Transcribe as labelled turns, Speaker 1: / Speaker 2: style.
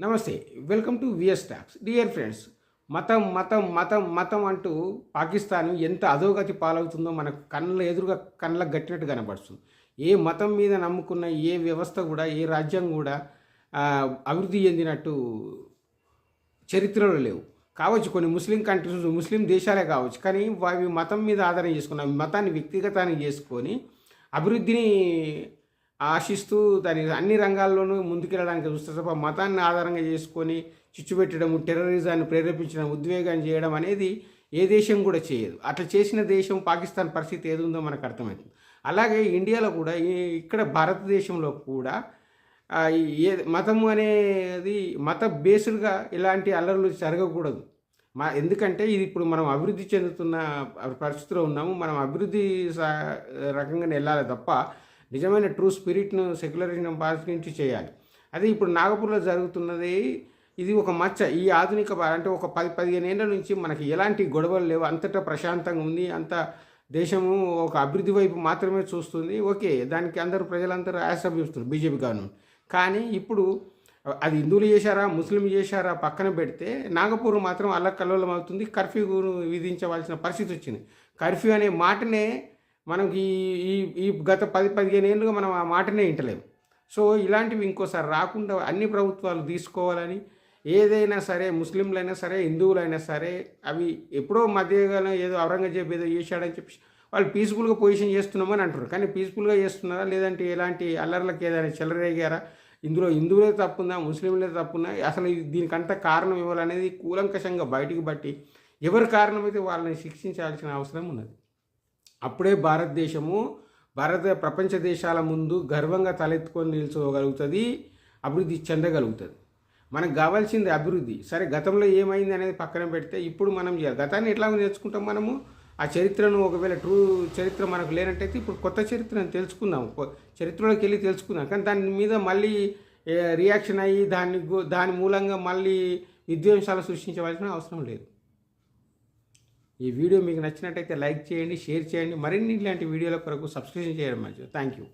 Speaker 1: నమస్తే welcome to VS Talks. Dear friends మతం మతం మతం మతం అంటూ పాకిస్తాన్ ఎంత అధోగతి పాలవుతుందో మన కళ్ళ ఎదురుగా కళ్ళకు గట్టినట్టు కనబడుతుంది. ఏ మతం మీద నమ్ముకున్న ఏ వ్యవస్థ కూడా ఏ రాజ్యం కూడా అభివృద్ధి చెందినట్టు చరిత్రలో లేవు. కావచ్చు కొన్ని ముస్లిం కంట్రీస్ ముస్లిం దేశాలే కావచ్చు కానీ అవి మతం మీద ఆధారం చేసుకున్న మతాన్ని వ్యక్తిగతాన్ని చేసుకొని అభివృద్ధిని ఆశిస్తూ దాని అన్ని రంగాల్లోనూ ముందుకెళ్ళడానికి చూస్తారు తప్ప మతాన్ని ఆధారంగా చేసుకొని చిచ్చుపెట్టడం టెర్రరిజాన్ని ప్రేరేపించడం ఉద్వేగాన్ని చేయడం అనేది ఏ దేశం కూడా చేయదు. అట్లా చేసిన దేశం పాకిస్తాన్ పరిస్థితి ఏది ఉందో మనకు అర్థమవుతుంది. అలాగే ఇండియాలో కూడా ఇక్కడ భారతదేశంలో కూడా ఏ మతం అనేది మత బేస్డ్గా ఇలాంటి అల్లర్లు జరగకూడదు. మా ఎందుకంటే ఇది ఇప్పుడు మనం అభివృద్ధి చెందుతున్న పరిస్థితిలో ఉన్నాము. మనం అభివృద్ధి సా- రకంగానే వెళ్ళాలి తప్ప నిజమైన ట్రూ స్పిరిట్ను సెక్యులరిజం పాటించి చేయాలి. అదే ఇప్పుడు నాగపూర్లో జరుగుతున్నది ఇది ఒక మచ్చ. ఈ ఆధునిక అంటే ఒక పది పదిహేను ఏళ్ళ నుంచి మనకి ఎలాంటి గొడవలు లేవు. అంతటా ప్రశాంతంగా ఉంది అంత దేశము ఒక అభివృద్ధి వైపు మాత్రమే చూస్తుంది. ఓకే దానికి అందరూ ప్రజలందరూ ఆశాభిస్తున్నారు బీజేపీ గవర్నమెంట్. కానీ ఇప్పుడు అది హిందువులు చేశారా ముస్లిం చేశారా పక్కన పెడితే నాగపూర్ మాత్రం అల్లకల్లోలం అవుతుంది. కర్ఫ్యూ విధించవలసిన పరిస్థితి వచ్చింది. కర్ఫ్యూ అనే మాటనే మనకి ఈ- ఈ ఈ గత పది పదిహేను ఏళ్ళుగా మనం ఆ మాటనే వింటలేము. సో ఇలాంటివి ఇంకోసారి రాకుండా అన్ని ప్రభుత్వాలు తీసుకోవాలని ఏదైనా సరే ముస్లింలైనా సరే హిందువులైనా సరే అవి ఎప్పుడో మధ్యకాలం ఏదో ఔరంగజేబ్ ఏదో చేశాడని చెప్పి వాళ్ళు పీస్ఫుల్గా పొజిషన్ చేస్తున్నామని అంటారు కానీ పీస్ఫుల్గా చేస్తున్నారా? లేదంటే ఎలాంటి అల్లర్లకు ఏదైనా చెలరేగారా? ఇందులో హిందువులే తప్పుందా ముస్లింలే తప్పుందా అసలు దీనికంత కారణం ఇవ్వాలనేది కూలంకషంగా బయటికి బట్టి ఎవరి కారణమైతే వాళ్ళని శిక్షించాల్సిన అవసరం ఉన్నది. అప్పుడే భారతదేశము భారత ప్రపంచ దేశాల ముందు గర్వంగా తలెత్తుకొని నిల్చోగలుగుతుంది అభివృద్ధి చెందగలుగుతుంది. మనకు కావాల్సింది అభివృద్ధి. సరే గతంలో ఏమైంది అనేది పక్కన పెడితే ఇప్పుడు మనం చేయాలి. గతాన్ని ఎట్లా నేర్చుకుంటాం మనము? ఆ చరిత్రను ఒకవేళ ట్రూ చరిత్ర మనకు లేనట్టయితే ఇప్పుడు కొత్త చరిత్రను తెలుసుకుందాం. చరిత్రలోకి వెళ్ళి తెలుసుకుందాం. కానీ దాని మీద మళ్ళీ రియాక్షన్ అయ్యి దాన్ని దాని మూలంగా మళ్ళీ విధ్వంసాలు సృష్టించవలసిన అవసరం లేదు. ఈ వీడియో మీకు నచ్చినట్టయితే లైక్ చేయండి షేర్ చేయండి. మరిన్ని ఇలాంటి వీడియోల కొరకు సబ్స్క్రిప్షన్ చేయడం మంచిది థ్యాంక్ యూ